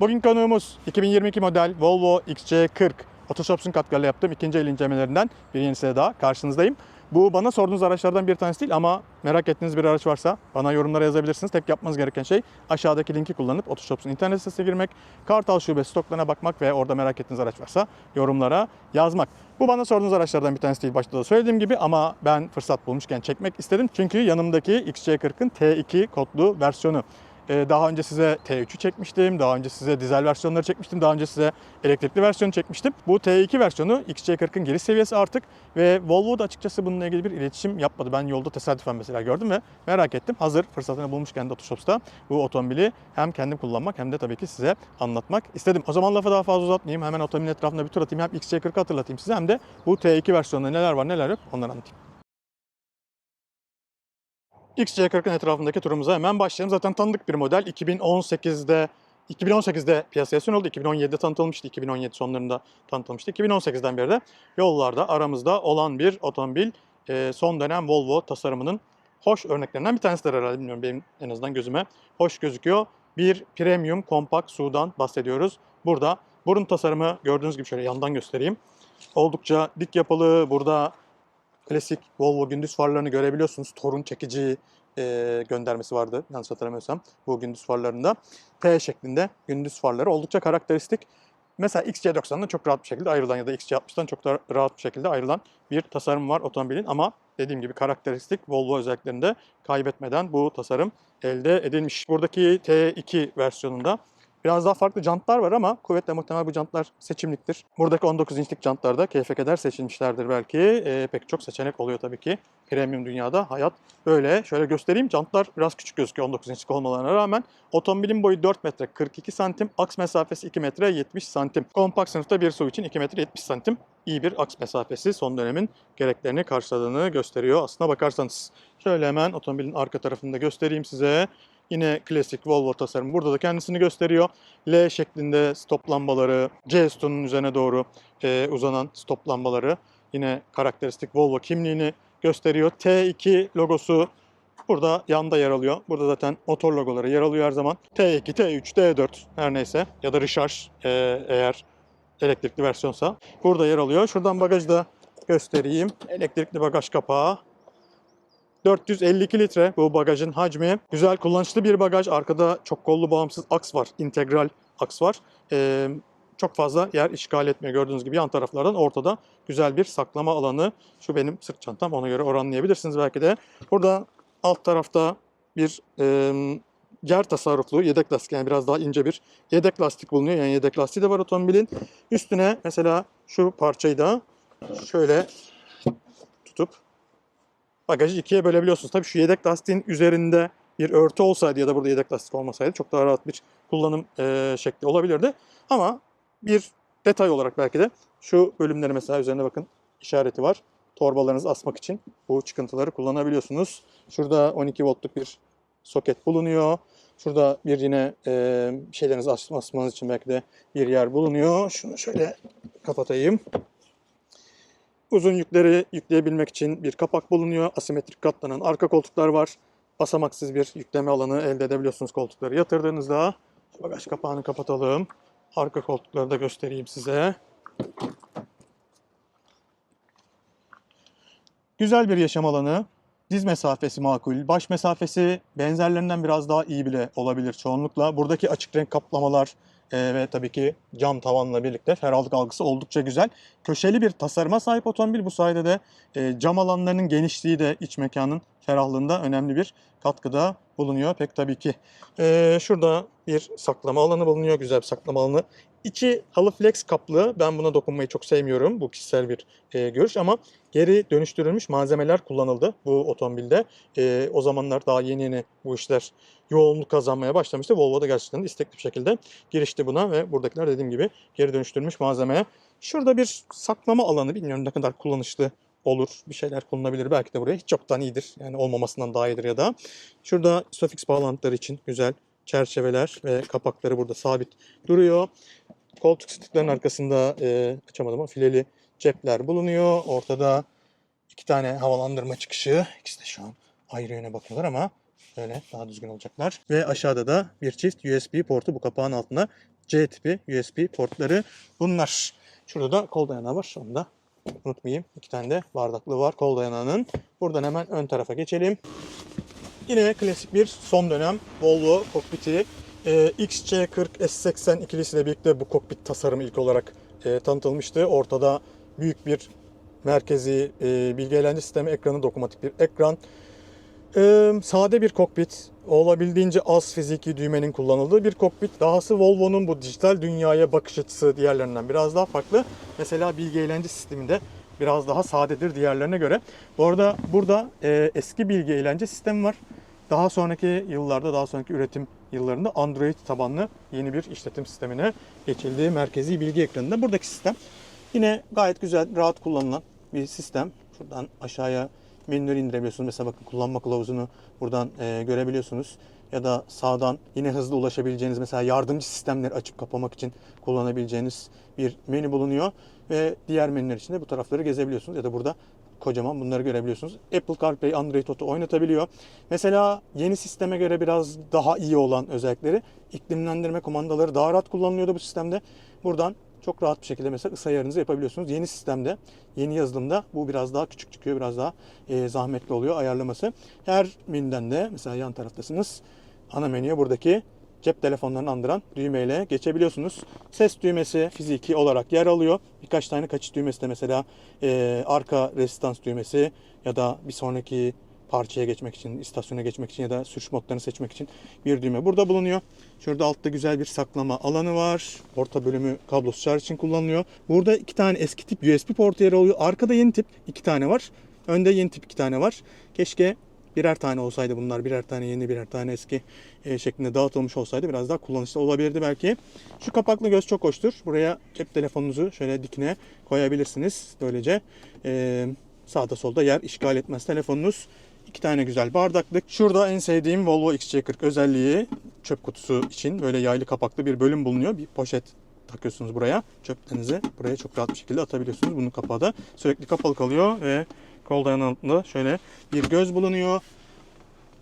Bugün konuğumuz 2022 model Volvo XC40. Otoshops'un katkılarıyla yaptığım ikinci el incelemelerinden bir yenisiyle daha karşınızdayım. Bu bana sorduğunuz araçlardan bir tanesi değil ama merak ettiğiniz bir araç varsa bana yorumlara yazabilirsiniz. Tek yapmanız gereken şey aşağıdaki linki kullanıp Otoshops'un internet sitesine girmek, Kartal Şube stoklarına bakmak ve orada merak ettiğiniz araç varsa yorumlara yazmak. Bu bana sorduğunuz araçlardan bir tanesi değil başta da söylediğim gibi ama ben fırsat bulmuşken çekmek istedim. Çünkü yanımdaki XC40'ın T2 kodlu versiyonu. Ee, Daha önce size T3'ü çekmiştim, daha önce size dizel versiyonları çekmiştim, daha önce size elektrikli versiyonu çekmiştim. Bu T2 versiyonu XC40'ın giriş seviyesi artık ve Volvo da açıkçası bununla ilgili bir iletişim yapmadı. Ben yolda tesadüfen mesela gördüm ve merak ettim. Hazır fırsatını bulmuşken de Otoshops'ta bu otomobili hem kendim kullanmak hem de tabii ki size anlatmak istedim. O zaman lafı daha fazla uzatmayayım. Hemen otomobilin etrafında bir tur atayım. Hem XC40'ı hatırlatayım size hem de bu T2 versiyonunda neler var neler yok onları anlatayım. XC40'ın etrafındaki turumuza hemen başlayalım. Zaten tanıdık bir model. 2018'de 2018'de piyasaya sunuldu. 2017'de tanıtılmıştı. 2017 sonlarında tanıtılmıştı. 2018'den beri de yollarda aramızda olan bir otomobil. Ee, son dönem Volvo tasarımının hoş örneklerinden bir tanesidir herhalde. Bilmiyorum benim en azından gözüme hoş gözüküyor. Bir premium kompakt SUV'dan bahsediyoruz. Burada burun tasarımı gördüğünüz gibi şöyle yandan göstereyim. Oldukça dik yapılı. Burada klasik Volvo gündüz farlarını görebiliyorsunuz. Torun çekici e, göndermesi vardı yanlış hatırlamıyorsam bu gündüz farlarında. T şeklinde gündüz farları oldukça karakteristik. Mesela XC90'dan çok rahat bir şekilde ayrılan ya da XC60'dan çok da rahat bir şekilde ayrılan bir tasarım var otomobilin ama dediğim gibi karakteristik Volvo özelliklerini de kaybetmeden bu tasarım elde edilmiş. Buradaki T2 versiyonunda Biraz daha farklı jantlar var ama kuvvetle muhtemel bu jantlar seçimliktir. Buradaki 19 inçlik jantlarda keyfe keder seçilmişlerdir belki. Ee, pek çok seçenek oluyor tabii ki. Premium dünyada hayat böyle. Şöyle göstereyim. Jantlar biraz küçük gözüküyor 19 inçlik olmalarına rağmen. Otomobilin boyu 4 metre 42 santim. Aks mesafesi 2 metre 70 santim. Kompakt sınıfta bir SUV için 2 metre 70 santim. iyi bir aks mesafesi son dönemin gereklerini karşıladığını gösteriyor aslına bakarsanız. Şöyle hemen otomobilin arka tarafını da göstereyim size. Yine klasik Volvo tasarımı. Burada da kendisini gösteriyor. L şeklinde stop lambaları, C sütunun üzerine doğru e, uzanan stop lambaları. Yine karakteristik Volvo kimliğini gösteriyor. T2 logosu burada yanda yer alıyor. Burada zaten motor logoları yer alıyor her zaman. T2, T3, D4 her neyse ya da Recharge e, eğer elektrikli versiyonsa burada yer alıyor. Şuradan bagajı da göstereyim. Elektrikli bagaj kapağı. 452 litre bu bagajın hacmi. Güzel kullanışlı bir bagaj. Arkada çok kollu bağımsız aks var. integral aks var. Ee, çok fazla yer işgal etmiyor gördüğünüz gibi yan taraflardan ortada güzel bir saklama alanı. Şu benim sırt çantam ona göre oranlayabilirsiniz belki de. Burada alt tarafta bir e, yer tasarruflu yedek lastik yani biraz daha ince bir yedek lastik bulunuyor. Yani yedek lastiği de var otomobilin. Üstüne mesela şu parçayı da şöyle tutup bagajı ikiye bölebiliyorsunuz. Tabii şu yedek lastiğin üzerinde bir örtü olsaydı ya da burada yedek lastik olmasaydı çok daha rahat bir kullanım e, şekli olabilirdi. Ama bir detay olarak belki de şu bölümleri mesela üzerine bakın işareti var. Torbalarınızı asmak için bu çıkıntıları kullanabiliyorsunuz. Şurada 12 voltluk bir soket bulunuyor. Şurada bir yine e, şeylerinizi as- asmanız için belki de bir yer bulunuyor. Şunu şöyle kapatayım. Uzun yükleri yükleyebilmek için bir kapak bulunuyor. Asimetrik katlanan arka koltuklar var. Basamaksız bir yükleme alanı elde edebiliyorsunuz koltukları yatırdığınızda. Bagaj kapağını kapatalım. Arka koltukları da göstereyim size. Güzel bir yaşam alanı. Diz mesafesi makul. Baş mesafesi benzerlerinden biraz daha iyi bile olabilir çoğunlukla. Buradaki açık renk kaplamalar e, ve tabii ki cam tavanla birlikte ferahlık algısı oldukça güzel. Köşeli bir tasarıma sahip otomobil. Bu sayede de e, cam alanlarının genişliği de iç mekanın ferahlığında önemli bir katkıda bulunuyor. Pek tabii ki. E, şurada bir saklama alanı bulunuyor. Güzel bir saklama alanı. İçi halı flex kaplı. Ben buna dokunmayı çok sevmiyorum. Bu kişisel bir e, görüş ama geri dönüştürülmüş malzemeler kullanıldı bu otomobilde. E, o zamanlar daha yeni yeni bu işler yoğunluk kazanmaya başlamıştı. Volvo da gerçekten istekli bir şekilde girişti buna ve buradakiler dediğim gibi geri dönüştürülmüş malzemeye. Şurada bir saklama alanı bilmiyorum ne kadar kullanışlı olur. Bir şeyler kullanılabilir. Belki de buraya hiç yoktan iyidir. Yani olmamasından daha iyidir ya da. Şurada Isofix bağlantıları için güzel çerçeveler ve kapakları burada sabit duruyor. Koltuk stıklarının arkasında e, açamadım ama fileli cepler bulunuyor. Ortada iki tane havalandırma çıkışı. İkisi de şu an ayrı yöne bakıyorlar ama böyle daha düzgün olacaklar. Ve aşağıda da bir çift USB portu bu kapağın altında C tipi USB portları bunlar. Şurada da kol dayanağı var. Onu da unutmayayım. İki tane de bardaklığı var kol dayanağının. Buradan hemen ön tarafa geçelim. Yine klasik bir son dönem Volvo kokpiti. Ee, XC40 S80 ikilisiyle birlikte bu kokpit tasarımı ilk olarak e, tanıtılmıştı. Ortada büyük bir merkezi e, bilgi eğlence sistemi ekranı, dokunmatik bir ekran. Ee, sade bir kokpit, olabildiğince az fiziki düğmenin kullanıldığı bir kokpit. Dahası Volvo'nun bu dijital dünyaya bakış açısı diğerlerinden biraz daha farklı. Mesela bilgi eğlence sisteminde biraz daha sadedir diğerlerine göre. Bu arada burada e, eski bilgi eğlence sistemi var. Daha sonraki yıllarda, daha sonraki üretim yıllarında Android tabanlı yeni bir işletim sistemine geçildiği merkezi bilgi ekranında. Buradaki sistem yine gayet güzel, rahat kullanılan bir sistem. Şuradan aşağıya menüleri indirebiliyorsunuz. Mesela bakın kullanma kılavuzunu buradan e, görebiliyorsunuz. Ya da sağdan yine hızlı ulaşabileceğiniz mesela yardımcı sistemleri açıp kapamak için kullanabileceğiniz bir menü bulunuyor. Ve diğer menüler için de bu tarafları gezebiliyorsunuz. Ya da burada kocaman bunları görebiliyorsunuz. Apple CarPlay, Android Auto oynatabiliyor. Mesela yeni sisteme göre biraz daha iyi olan özellikleri iklimlendirme kumandaları daha rahat kullanılıyordu bu sistemde. Buradan çok rahat bir şekilde mesela ısı ayarınızı yapabiliyorsunuz. Yeni sistemde, yeni yazılımda bu biraz daha küçük çıkıyor, biraz daha e, zahmetli oluyor ayarlaması. Her menüden de mesela yan taraftasınız. Ana menüye buradaki cep telefonlarını andıran düğmeyle geçebiliyorsunuz. Ses düğmesi fiziki olarak yer alıyor. Birkaç tane kaçış düğmesi de mesela e, arka resistans düğmesi ya da bir sonraki parçaya geçmek için, istasyona geçmek için ya da sürüş modlarını seçmek için bir düğme burada bulunuyor. Şurada altta güzel bir saklama alanı var. Orta bölümü kablosuz şarj için kullanılıyor. Burada iki tane eski tip USB portu yer alıyor. Arkada yeni tip iki tane var. Önde yeni tip iki tane var. Keşke birer tane olsaydı bunlar birer tane yeni birer tane eski e, şeklinde dağıtılmış olsaydı biraz daha kullanışlı olabilirdi belki. Şu kapaklı göz çok hoştur. Buraya cep telefonunuzu şöyle dikine koyabilirsiniz. Böylece e, sağda solda yer işgal etmez telefonunuz. İki tane güzel bardaklık. Şurada en sevdiğim Volvo XC40 özelliği çöp kutusu için böyle yaylı kapaklı bir bölüm bulunuyor. Bir poşet takıyorsunuz buraya. Çöplerinizi buraya çok rahat bir şekilde atabiliyorsunuz. Bunun kapağı da sürekli kapalı kalıyor ve kol dayanağında şöyle bir göz bulunuyor.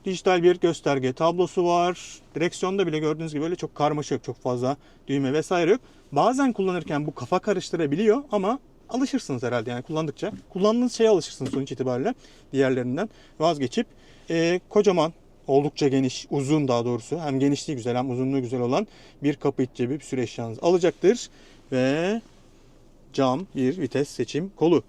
Dijital bir gösterge tablosu var. Direksiyonda bile gördüğünüz gibi böyle çok karmaşık, çok fazla düğme vesaire yok. Bazen kullanırken bu kafa karıştırabiliyor ama alışırsınız herhalde yani kullandıkça. Kullandığınız şeye alışırsınız sonuç itibariyle diğerlerinden vazgeçip e, kocaman oldukça geniş, uzun daha doğrusu hem genişliği güzel hem uzunluğu güzel olan bir kapı iç cebi bir sürü eşyanızı alacaktır. Ve cam bir vites seçim kolu.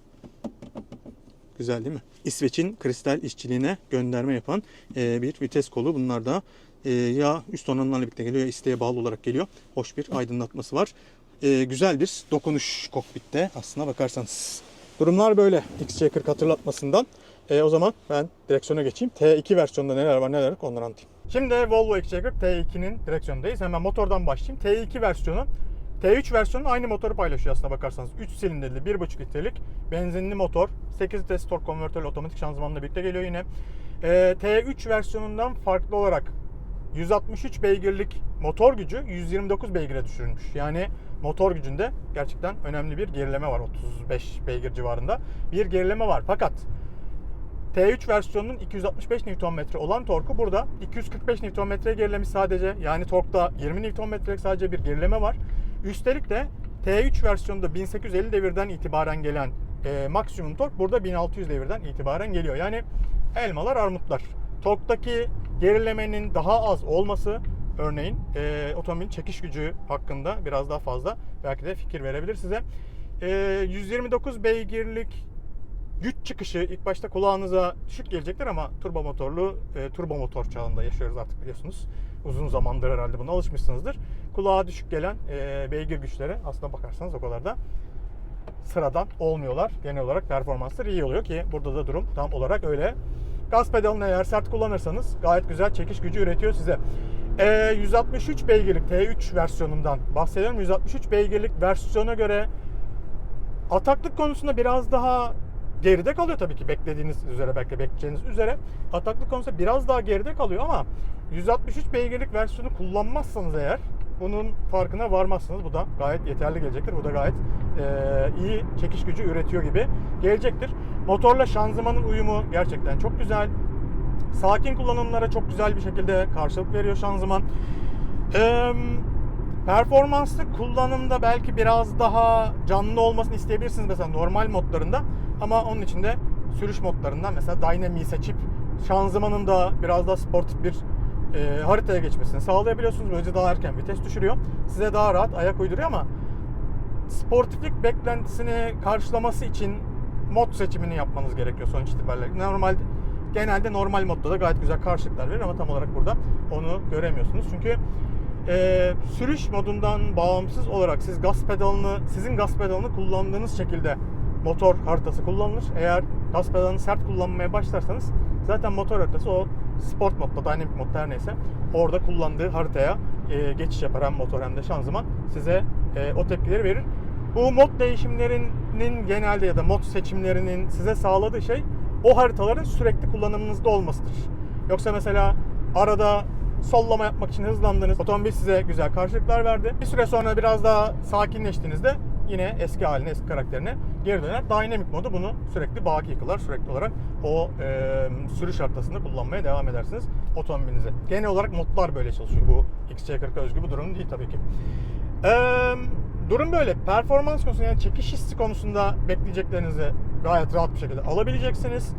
Güzel değil mi? İsveç'in kristal işçiliğine gönderme yapan e, bir vites kolu. Bunlar da e, ya üst donanımlarla birlikte geliyor ya isteğe bağlı olarak geliyor. Hoş bir aydınlatması var. E, güzel bir dokunuş kokpitte aslına bakarsanız. Durumlar böyle XC40 hatırlatmasından. E, o zaman ben direksiyona geçeyim. T2 versiyonunda neler var neler yok onları anlatayım. Şimdi Volvo XC40 T2'nin direksiyonundayız. Hemen motordan başlayayım. T2 versiyonu T3 versiyonu aynı motoru paylaşıyor aslına bakarsanız. 3 silindirli 1.5 litrelik benzinli motor. 8 vites tork konvertörlü otomatik şanzımanla birlikte geliyor yine. Ee, T3 versiyonundan farklı olarak 163 beygirlik motor gücü 129 beygire düşürülmüş. Yani motor gücünde gerçekten önemli bir gerileme var. 35 beygir civarında bir gerileme var. Fakat T3 versiyonunun 265 Nm olan torku burada 245 Nm'ye gerilemiş sadece. Yani torkta 20 Nm'lik sadece bir gerileme var. Üstelik de T3 versiyonunda 1850 devirden itibaren gelen e, maksimum tork burada 1600 devirden itibaren geliyor. Yani elmalar armutlar. Torktaki gerilemenin daha az olması örneğin e, otomobilin çekiş gücü hakkında biraz daha fazla belki de fikir verebilir size. E, 129 beygirlik güç çıkışı ilk başta kulağınıza düşük gelecektir ama turbo motorlu e, turbo motor çağında yaşıyoruz artık biliyorsunuz. Uzun zamandır herhalde buna alışmışsınızdır. Kulağa düşük gelen e, beygir güçleri aslında bakarsanız o kadar da sıradan olmuyorlar. Genel olarak performansları iyi oluyor ki burada da durum tam olarak öyle. Gaz pedalını eğer sert kullanırsanız gayet güzel çekiş gücü üretiyor size. E, 163 beygirlik T3 versiyonundan bahsediyorum. 163 beygirlik versiyona göre ataklık konusunda biraz daha geride kalıyor tabii ki beklediğiniz üzere belki bekleyeceğiniz üzere. Ataklık konusunda biraz daha geride kalıyor ama 163 beygirlik versiyonu kullanmazsanız eğer bunun farkına varmazsınız. Bu da gayet yeterli gelecektir. Bu da gayet e, iyi çekiş gücü üretiyor gibi gelecektir. Motorla şanzımanın uyumu gerçekten çok güzel. Sakin kullanımlara çok güzel bir şekilde karşılık veriyor şanzıman. Eee Performanslı kullanımda belki biraz daha canlı olmasını isteyebilirsiniz mesela normal modlarında ama onun için de sürüş modlarından mesela Dynamic seçip şanzımanın da biraz daha sportif bir e, haritaya geçmesini sağlayabiliyorsunuz. Böylece daha erken vites düşürüyor. Size daha rahat ayak uyduruyor ama sportiflik beklentisini karşılaması için mod seçimini yapmanız gerekiyor sonuç itibariyle. Normal genelde normal modda da gayet güzel karşılıklar verir ama tam olarak burada onu göremiyorsunuz. Çünkü e, sürüş modundan bağımsız olarak siz gaz pedalını, sizin gaz pedalını kullandığınız şekilde motor haritası kullanılır. Eğer gaz pedalını sert kullanmaya başlarsanız zaten motor haritası o sport modda, dynamic modda her neyse orada kullandığı haritaya e, geçiş yapar hem motor hem de şanzıman size e, o tepkileri verir. Bu mod değişimlerinin genelde ya da mod seçimlerinin size sağladığı şey o haritaların sürekli kullanımınızda olmasıdır. Yoksa mesela arada sollama yapmak için hızlandınız. Otomobil size güzel karşılıklar verdi. Bir süre sonra biraz daha sakinleştiğinizde yine eski haline, eski karakterine geri döner. Dynamic modu bunu sürekli baki kılar. Sürekli olarak o e, sürüş haritasında kullanmaya devam edersiniz otomobilinizi. Genel olarak modlar böyle çalışıyor. Bu XC40'a özgü bir durum değil tabii ki. Eee durum böyle. Performans konusunda yani çekiş hissi konusunda bekleyeceklerinizi gayet rahat bir şekilde alabileceksiniz.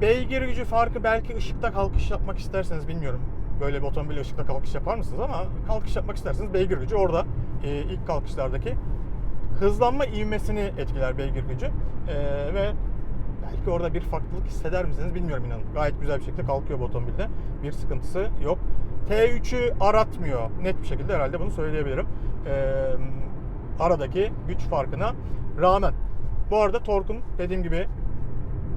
Beygir gücü farkı belki ışıkta kalkış yapmak isterseniz bilmiyorum. Böyle bir otomobil ışıkta kalkış yapar mısınız ama kalkış yapmak isterseniz beygir gücü orada e, ilk kalkışlardaki hızlanma ivmesini etkiler beygir gücü. E, ve belki orada bir farklılık hisseder misiniz bilmiyorum inanın. Gayet güzel bir şekilde kalkıyor bu otomobilde. Bir sıkıntısı yok. T3'ü aratmıyor. Net bir şekilde herhalde bunu söyleyebilirim. Ee, aradaki güç farkına rağmen. Bu arada torkun dediğim gibi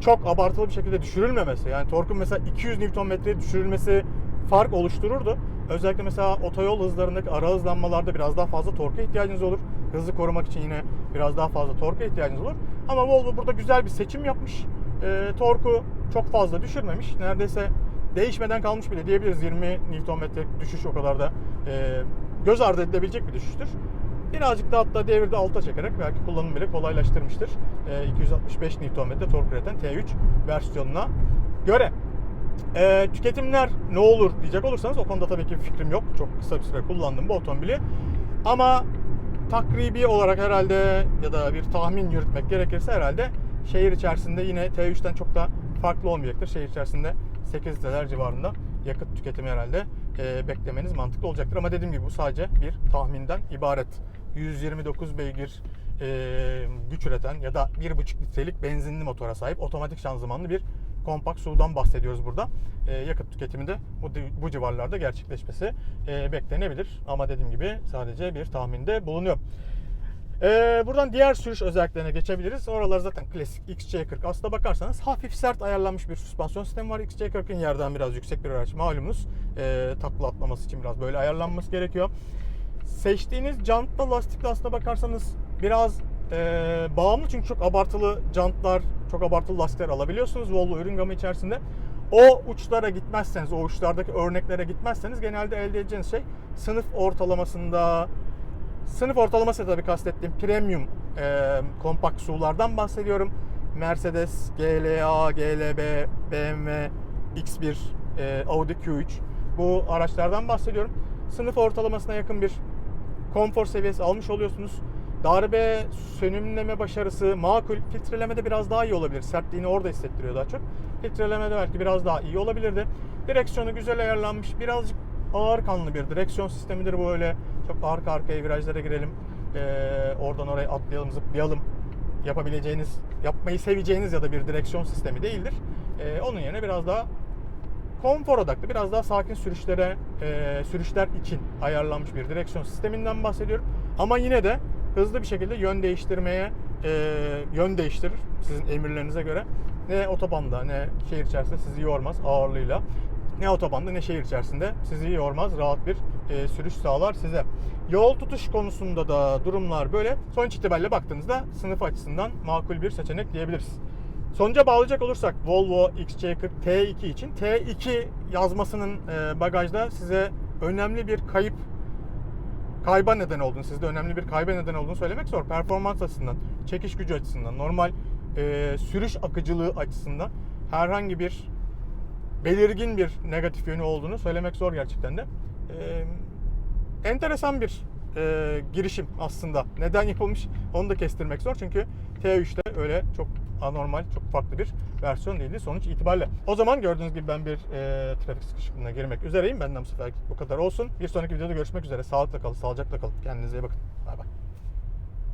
çok abartılı bir şekilde düşürülmemesi. Yani torkun mesela 200 Nm'ye düşürülmesi fark oluştururdu. Özellikle mesela otoyol hızlarındaki ara hızlanmalarda biraz daha fazla torka ihtiyacınız olur. Hızı korumak için yine biraz daha fazla torka ihtiyacınız olur. Ama Volvo burada güzel bir seçim yapmış. E, torku çok fazla düşürmemiş. Neredeyse değişmeden kalmış bile diyebiliriz. 20 Nm düşüş o kadar da e, göz ardı edilebilecek bir düşüştür. Birazcık da hatta devirde alta çekerek belki kullanımı bile kolaylaştırmıştır. E, 265 Nm tork üreten T3 versiyonuna göre. E, tüketimler ne olur diyecek olursanız o konuda tabii ki fikrim yok. Çok kısa bir süre kullandım bu otomobili. Ama takribi olarak herhalde ya da bir tahmin yürütmek gerekirse herhalde şehir içerisinde yine T3'ten çok da farklı olmayacaktır. Şehir içerisinde 8 litreler civarında yakıt tüketimi herhalde e, beklemeniz mantıklı olacaktır. Ama dediğim gibi bu sadece bir tahminden ibaret. 129 beygir e, güç üreten ya da 1,5 litrelik benzinli motora sahip otomatik şanzımanlı bir kompakt SUV'dan bahsediyoruz burada. E, yakıt tüketimi de bu, bu civarlarda gerçekleşmesi e, beklenebilir. Ama dediğim gibi sadece bir tahminde bulunuyor. Ee, buradan diğer sürüş özelliklerine geçebiliriz. Oralar zaten klasik XC40. Aslına bakarsanız hafif sert ayarlanmış bir süspansiyon sistemi var. XC40'ın yerden biraz yüksek bir araç malumunuz. Ee, takla atlaması için biraz böyle ayarlanması gerekiyor. Seçtiğiniz jantla lastikle aslına bakarsanız biraz e, bağımlı çünkü çok abartılı jantlar, çok abartılı lastikler alabiliyorsunuz Volvo ürün gamı içerisinde. O uçlara gitmezseniz, o uçlardaki örneklere gitmezseniz genelde elde edeceğiniz şey sınıf ortalamasında Sınıf ortalaması tabii kastettiğim premium e, kompakt SUV'lardan bahsediyorum. Mercedes, GLA, GLB, BMW, X1, e, Audi Q3 bu araçlardan bahsediyorum. Sınıf ortalamasına yakın bir konfor seviyesi almış oluyorsunuz. Darbe sönümleme başarısı makul. Filtrelemede biraz daha iyi olabilir. Sertliğini orada hissettiriyor daha çok. Filtrelemede belki biraz daha iyi olabilirdi. Direksiyonu güzel ayarlanmış. Birazcık ağır kanlı bir direksiyon sistemidir bu öyle. Çok arka arkaya virajlara girelim. Ee, oradan oraya atlayalım, zıplayalım. Yapabileceğiniz, yapmayı seveceğiniz ya da bir direksiyon sistemi değildir. Ee, onun yerine biraz daha konfor odaklı, biraz daha sakin sürüşlere, e, sürüşler için ayarlanmış bir direksiyon sisteminden bahsediyorum. Ama yine de hızlı bir şekilde yön değiştirmeye e, yön değiştirir sizin emirlerinize göre. Ne otobanda ne şehir içerisinde sizi yormaz ağırlığıyla ne otobanda ne şehir içerisinde sizi yormaz. Rahat bir e, sürüş sağlar size. Yol tutuş konusunda da durumlar böyle. Sonuç itibariyle baktığınızda sınıf açısından makul bir seçenek diyebiliriz. Sonuca bağlayacak olursak Volvo XC40 T2 için T2 yazmasının e, bagajda size önemli bir kayıp kayba neden olduğunu, sizde önemli bir kayba neden olduğunu söylemek zor. Performans açısından, çekiş gücü açısından, normal e, sürüş akıcılığı açısından herhangi bir belirgin bir negatif yönü olduğunu söylemek zor gerçekten de. Ee, enteresan bir e, girişim aslında. Neden yapılmış onu da kestirmek zor. Çünkü T3'te öyle çok anormal, çok farklı bir versiyon değildi sonuç itibariyle. O zaman gördüğünüz gibi ben bir e, trafik sıkışıklığına girmek üzereyim. Benden bu sefer bu kadar olsun. Bir sonraki videoda görüşmek üzere. Sağlıkla kalın, sağlıcakla kalın. Kendinize iyi bakın. Bay bay.